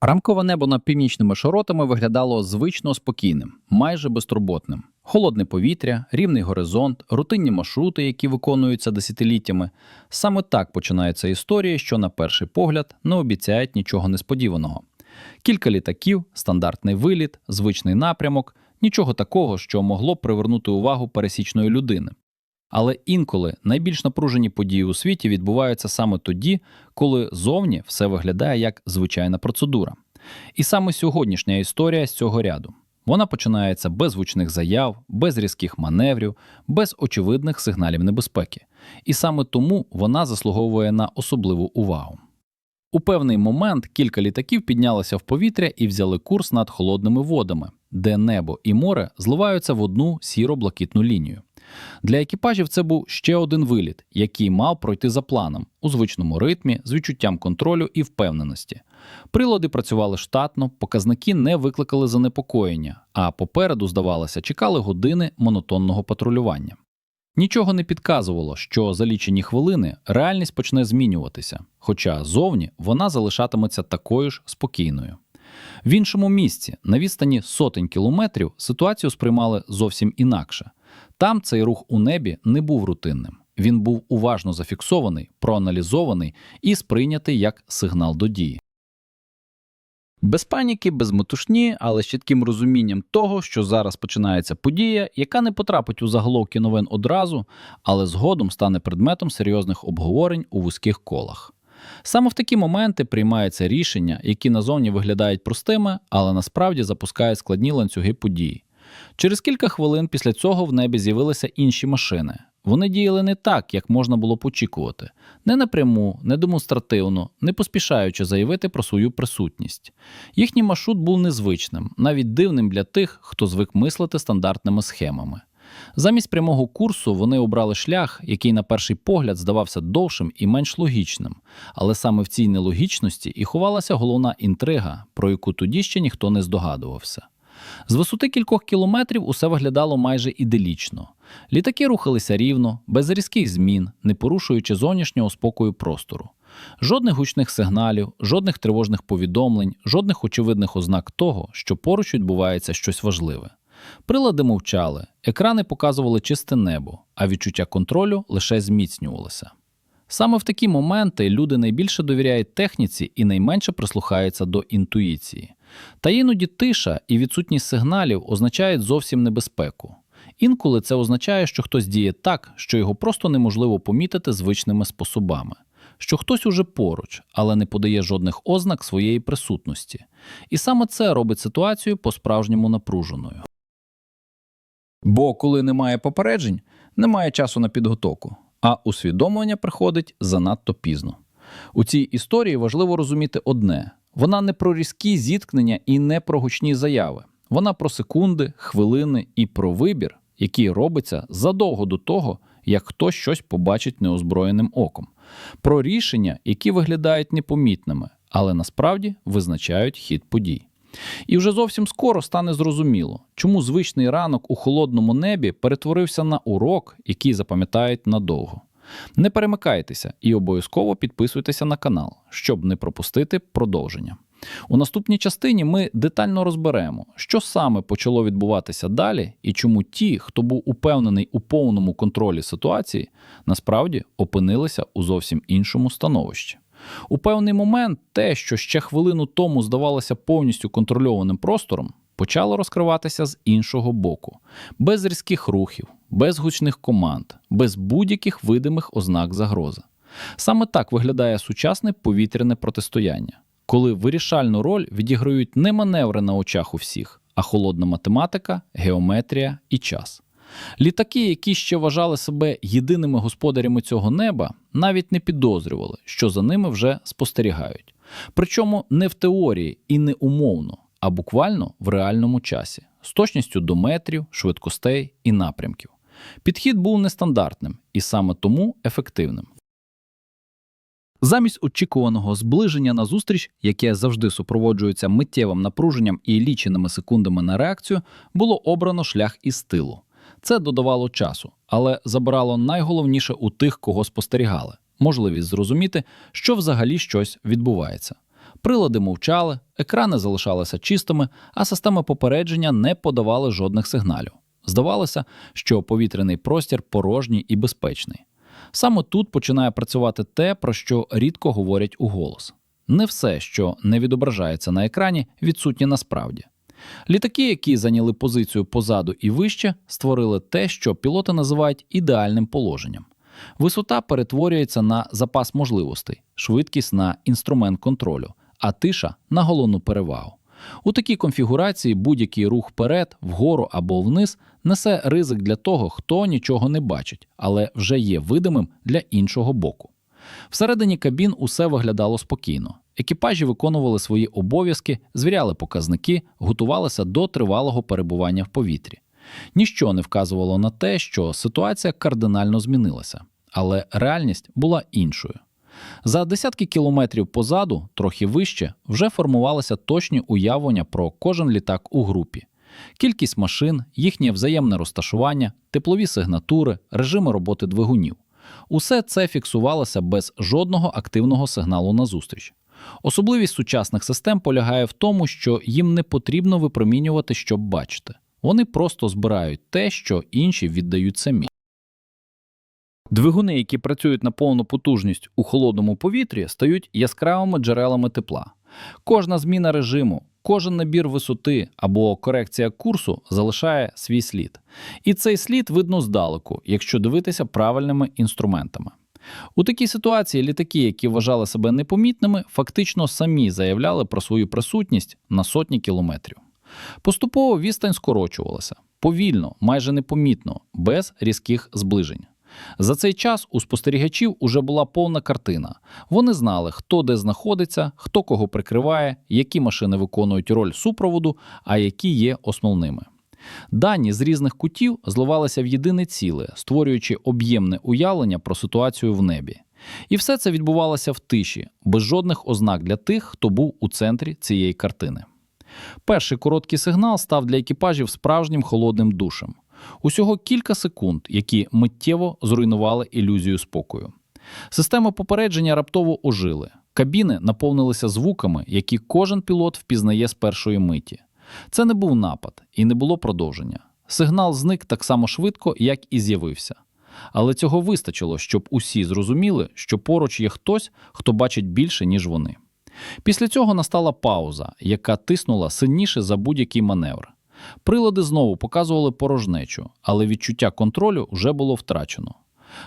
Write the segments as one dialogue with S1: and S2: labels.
S1: Ранкове небо над північними широтами виглядало звично спокійним, майже безтурботним. Холодне повітря, рівний горизонт, рутинні маршрути, які виконуються десятиліттями. Саме так починається історія, що на перший погляд не обіцяють нічого несподіваного. Кілька літаків, стандартний виліт, звичний напрямок, нічого такого, що могло привернути увагу пересічної людини. Але інколи найбільш напружені події у світі відбуваються саме тоді, коли зовні все виглядає як звичайна процедура. І саме сьогоднішня історія з цього ряду. Вона починається без гучних заяв, без різких маневрів, без очевидних сигналів небезпеки. І саме тому вона заслуговує на особливу увагу. У певний момент кілька літаків піднялися в повітря і взяли курс над холодними водами, де небо і море зливаються в одну сіро-блакитну лінію. Для екіпажів це був ще один виліт, який мав пройти за планом у звичному ритмі з відчуттям контролю і впевненості. Прилади працювали штатно, показники не викликали занепокоєння, а попереду, здавалося, чекали години монотонного патрулювання. Нічого не підказувало, що за лічені хвилини реальність почне змінюватися, хоча зовні вона залишатиметься такою ж спокійною. В іншому місці, на відстані сотень кілометрів, ситуацію сприймали зовсім інакше. Там цей рух у небі не був рутинним. Він був уважно зафіксований, проаналізований і сприйнятий як сигнал до дії. Без паніки, без метушні, але з чітким розумінням того, що зараз починається подія, яка не потрапить у заголовки новин одразу, але згодом стане предметом серйозних обговорень у вузьких колах. Саме в такі моменти приймаються рішення, які назовні виглядають простими, але насправді запускають складні ланцюги подій. Через кілька хвилин після цього в небі з'явилися інші машини. Вони діяли не так, як можна було б очікувати, не напряму, не демонстративно, не поспішаючи заявити про свою присутність. Їхній маршрут був незвичним, навіть дивним для тих, хто звик мислити стандартними схемами. Замість прямого курсу вони обрали шлях, який на перший погляд здавався довшим і менш логічним, але саме в цій нелогічності і ховалася головна інтрига, про яку тоді ще ніхто не здогадувався. З висоти кількох кілометрів усе виглядало майже іделічно. Літаки рухалися рівно, без різких змін, не порушуючи зовнішнього спокою простору. Жодних гучних сигналів, жодних тривожних повідомлень, жодних очевидних ознак того, що поруч відбувається щось важливе. Прилади мовчали, екрани показували чисте небо, а відчуття контролю лише зміцнювалося. Саме в такі моменти люди найбільше довіряють техніці і найменше прислухаються до інтуїції. Та іноді тиша і відсутність сигналів означають зовсім небезпеку. Інколи це означає, що хтось діє так, що його просто неможливо помітити звичними способами, що хтось уже поруч, але не подає жодних ознак своєї присутності. І саме це робить ситуацію по-справжньому напруженою. Бо коли немає попереджень, немає часу на підготовку, а усвідомлення приходить занадто пізно. У цій історії важливо розуміти одне: вона не про різкі зіткнення і не про гучні заяви. Вона про секунди, хвилини і про вибір, який робиться задовго до того, як хтось щось побачить неозброєним оком, про рішення, які виглядають непомітними, але насправді визначають хід подій. І вже зовсім скоро стане зрозуміло, чому звичний ранок у холодному небі перетворився на урок, який запам'ятають надовго. Не перемикайтеся і обов'язково підписуйтеся на канал, щоб не пропустити продовження. У наступній частині ми детально розберемо, що саме почало відбуватися далі, і чому ті, хто був упевнений у повному контролі ситуації, насправді опинилися у зовсім іншому становищі. У певний момент те, що ще хвилину тому здавалося повністю контрольованим простором, почало розкриватися з іншого боку, без різких рухів, без гучних команд, без будь-яких видимих ознак загрози. Саме так виглядає сучасне повітряне протистояння, коли вирішальну роль відіграють не маневри на очах у всіх, а холодна математика, геометрія і час. Літаки, які ще вважали себе єдиними господарями цього неба, навіть не підозрювали, що за ними вже спостерігають. Причому не в теорії і не умовно, а буквально в реальному часі, з точністю до метрів, швидкостей і напрямків. Підхід був нестандартним і саме тому ефективним. Замість очікуваного зближення на зустріч, яке завжди супроводжується миттєвим напруженням і ліченими секундами на реакцію, було обрано шлях із тилу. Це додавало часу, але забирало найголовніше у тих, кого спостерігали можливість зрозуміти, що взагалі щось відбувається. Прилади мовчали, екрани залишалися чистими, а системи попередження не подавали жодних сигналів. Здавалося, що повітряний простір порожній і безпечний. Саме тут починає працювати те, про що рідко говорять у голос. Не все, що не відображається на екрані, відсутнє насправді. Літаки, які зайняли позицію позаду і вище, створили те, що пілоти називають ідеальним положенням. Висота перетворюється на запас можливостей, швидкість на інструмент контролю, а тиша на головну перевагу. У такій конфігурації будь-який рух вперед, вгору або вниз несе ризик для того, хто нічого не бачить, але вже є видимим для іншого боку. Всередині кабін усе виглядало спокійно. Екіпажі виконували свої обов'язки, звіряли показники, готувалися до тривалого перебування в повітрі. Ніщо не вказувало на те, що ситуація кардинально змінилася, але реальність була іншою. За десятки кілометрів позаду, трохи вище, вже формувалися точні уявлення про кожен літак у групі. Кількість машин, їхнє взаємне розташування, теплові сигнатури, режими роботи двигунів. Усе це фіксувалося без жодного активного сигналу назустріч. Особливість сучасних систем полягає в тому, що їм не потрібно випромінювати, щоб бачити. Вони просто збирають те, що інші віддають самі. Двигуни, які працюють на повну потужність у холодному повітрі, стають яскравими джерелами тепла. Кожна зміна режиму, кожен набір висоти або корекція курсу залишає свій слід. І цей слід видно здалеку, якщо дивитися правильними інструментами. У такій ситуації літаки, які вважали себе непомітними, фактично самі заявляли про свою присутність на сотні кілометрів. Поступово відстань скорочувалася повільно, майже непомітно, без різких зближень. За цей час у спостерігачів уже була повна картина. Вони знали, хто де знаходиться, хто кого прикриває, які машини виконують роль супроводу, а які є основними. Дані з різних кутів зливалися в єдине ціле, створюючи об'ємне уявлення про ситуацію в небі. І все це відбувалося в тиші, без жодних ознак для тих, хто був у центрі цієї картини. Перший короткий сигнал став для екіпажів справжнім холодним душем. Усього кілька секунд, які миттєво зруйнували ілюзію спокою. Системи попередження раптово ожили. Кабіни наповнилися звуками, які кожен пілот впізнає з першої миті. Це не був напад і не було продовження. Сигнал зник так само швидко, як і з'явився. Але цього вистачило, щоб усі зрозуміли, що поруч є хтось, хто бачить більше, ніж вони. Після цього настала пауза, яка тиснула сильніше за будь-який маневр. Прилади знову показували порожнечу, але відчуття контролю вже було втрачено.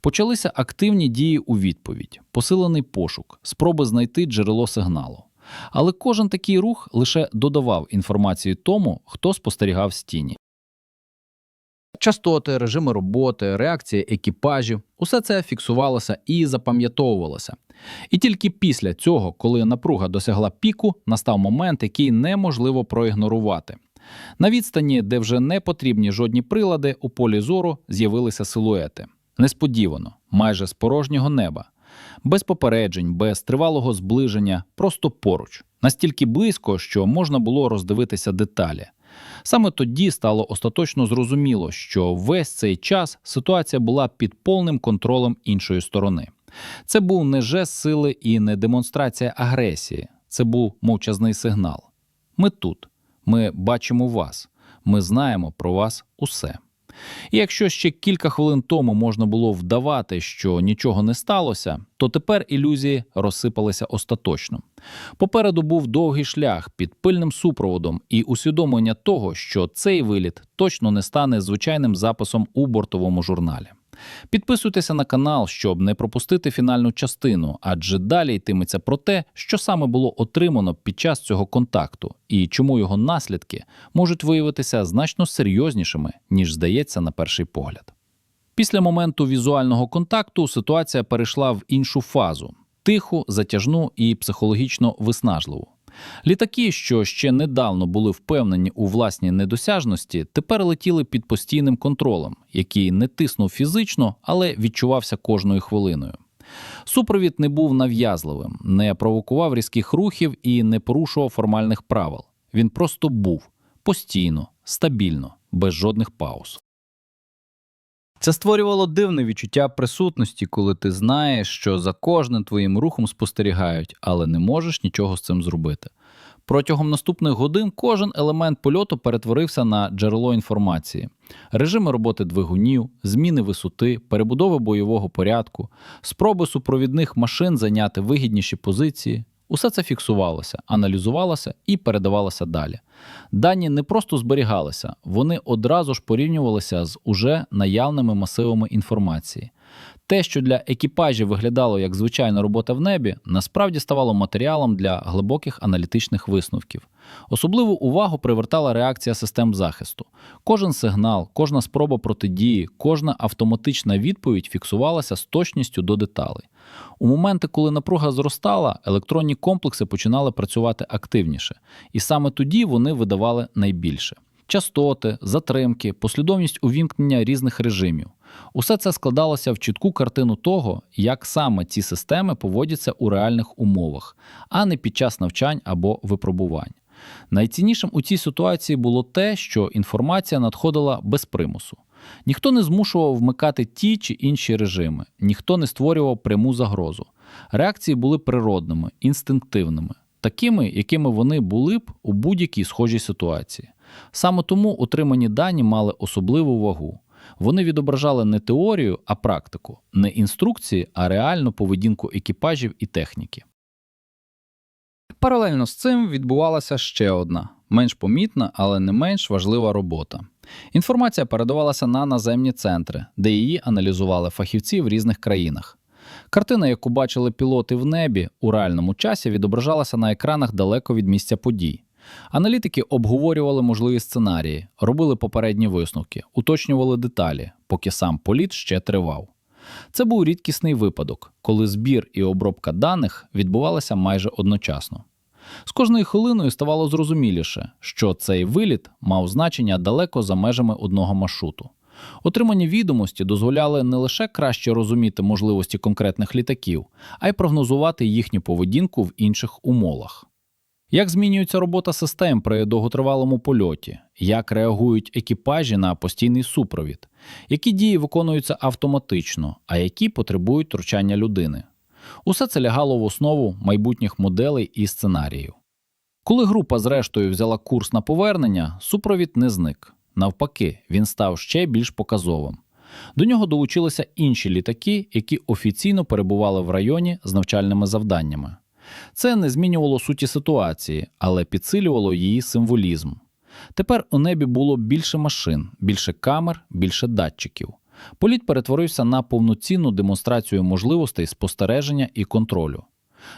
S1: Почалися активні дії у відповідь, посилений пошук, спроби знайти джерело сигналу. Але кожен такий рух лише додавав інформації тому, хто спостерігав з тіні. Частоти, режими роботи, реакція екіпажів усе це фіксувалося і запам'ятовувалося. І тільки після цього, коли напруга досягла піку, настав момент, який неможливо проігнорувати. На відстані, де вже не потрібні жодні прилади, у полі зору з'явилися силуети. Несподівано, майже з порожнього неба, без попереджень, без тривалого зближення, просто поруч, настільки близько, що можна було роздивитися деталі. Саме тоді стало остаточно зрозуміло, що весь цей час ситуація була під повним контролем іншої сторони. Це був не жест сили і не демонстрація агресії, це був мовчазний сигнал. Ми тут, ми бачимо вас, ми знаємо про вас усе. І якщо ще кілька хвилин тому можна було вдавати, що нічого не сталося, то тепер ілюзії розсипалися остаточно. Попереду був довгий шлях під пильним супроводом і усвідомлення того, що цей виліт точно не стане звичайним записом у бортовому журналі. Підписуйтеся на канал, щоб не пропустити фінальну частину, адже далі йтиметься про те, що саме було отримано під час цього контакту і чому його наслідки можуть виявитися значно серйознішими, ніж здається на перший погляд. Після моменту візуального контакту ситуація перейшла в іншу фазу тиху, затяжну і психологічно виснажливу. Літаки, що ще недавно були впевнені у власній недосяжності, тепер летіли під постійним контролем, який не тиснув фізично, але відчувався кожною хвилиною. Супровід не був нав'язливим, не провокував різких рухів і не порушував формальних правил. Він просто був постійно, стабільно, без жодних пауз. Це створювало дивне відчуття присутності, коли ти знаєш, що за кожним твоїм рухом спостерігають, але не можеш нічого з цим зробити. Протягом наступних годин кожен елемент польоту перетворився на джерело інформації: режими роботи двигунів, зміни висоти, перебудови бойового порядку, спроби супровідних машин зайняти вигідніші позиції. Усе це фіксувалося, аналізувалося і передавалося далі. Дані не просто зберігалися, вони одразу ж порівнювалися з уже наявними масивами інформації. Те, що для екіпажів виглядало як звичайна робота в небі, насправді ставало матеріалом для глибоких аналітичних висновків. Особливу увагу привертала реакція систем захисту. Кожен сигнал, кожна спроба протидії, кожна автоматична відповідь фіксувалася з точністю до деталей. У моменти, коли напруга зростала, електронні комплекси починали працювати активніше, і саме тоді вони видавали найбільше. Частоти, затримки, послідовність увімкнення різних режимів. Усе це складалося в чітку картину того, як саме ці системи поводяться у реальних умовах, а не під час навчань або випробувань. Найціннішим у цій ситуації було те, що інформація надходила без примусу. Ніхто не змушував вмикати ті чи інші режими, ніхто не створював пряму загрозу. Реакції були природними, інстинктивними, такими, якими вони були б у будь-якій схожій ситуації. Саме тому отримані дані мали особливу вагу. Вони відображали не теорію, а практику, не інструкції, а реальну поведінку екіпажів і техніки. Паралельно з цим відбувалася ще одна, менш помітна, але не менш важлива робота. Інформація передавалася на наземні центри, де її аналізували фахівці в різних країнах. Картина, яку бачили пілоти в небі у реальному часі, відображалася на екранах далеко від місця подій. Аналітики обговорювали можливі сценарії, робили попередні висновки, уточнювали деталі, поки сам політ ще тривав. Це був рідкісний випадок, коли збір і обробка даних відбувалися майже одночасно. З кожною хвилиною ставало зрозуміліше, що цей виліт мав значення далеко за межами одного маршруту. Отримані відомості дозволяли не лише краще розуміти можливості конкретних літаків, а й прогнозувати їхню поведінку в інших умовах. Як змінюється робота систем при довготривалому польоті, як реагують екіпажі на постійний супровід, які дії виконуються автоматично, а які потребують втручання людини. Усе це лягало в основу майбутніх моделей і сценаріїв. Коли група зрештою взяла курс на повернення, супровід не зник. Навпаки, він став ще більш показовим. До нього долучилися інші літаки, які офіційно перебували в районі з навчальними завданнями. Це не змінювало суті ситуації, але підсилювало її символізм. Тепер у небі було більше машин, більше камер, більше датчиків. Політ перетворився на повноцінну демонстрацію можливостей спостереження і контролю.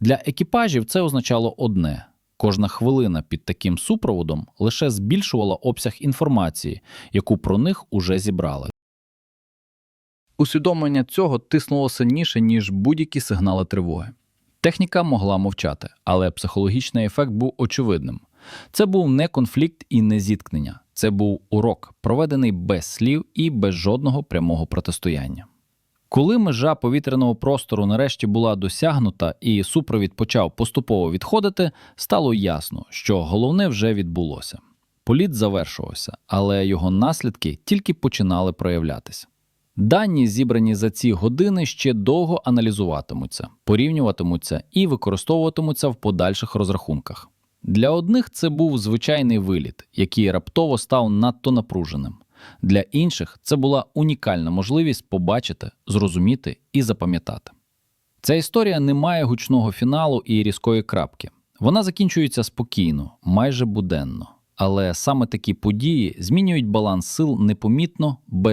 S1: Для екіпажів це означало одне: кожна хвилина під таким супроводом лише збільшувала обсяг інформації, яку про них уже зібрали. Усвідомлення цього тиснуло сильніше, ніж будь-які сигнали тривоги. Техніка могла мовчати, але психологічний ефект був очевидним. Це був не конфлікт і не зіткнення, це був урок, проведений без слів і без жодного прямого протистояння. Коли межа повітряного простору нарешті була досягнута і супровід почав поступово відходити, стало ясно, що головне вже відбулося. Політ завершувався, але його наслідки тільки починали проявлятися. Дані, зібрані за ці години, ще довго аналізуватимуться, порівнюватимуться і використовуватимуться в подальших розрахунках. Для одних це був звичайний виліт, який раптово став надто напруженим. Для інших це була унікальна можливість побачити, зрозуміти і запам'ятати. Ця історія не має гучного фіналу і різкої крапки. Вона закінчується спокійно, майже буденно. Але саме такі події змінюють баланс сил непомітно, без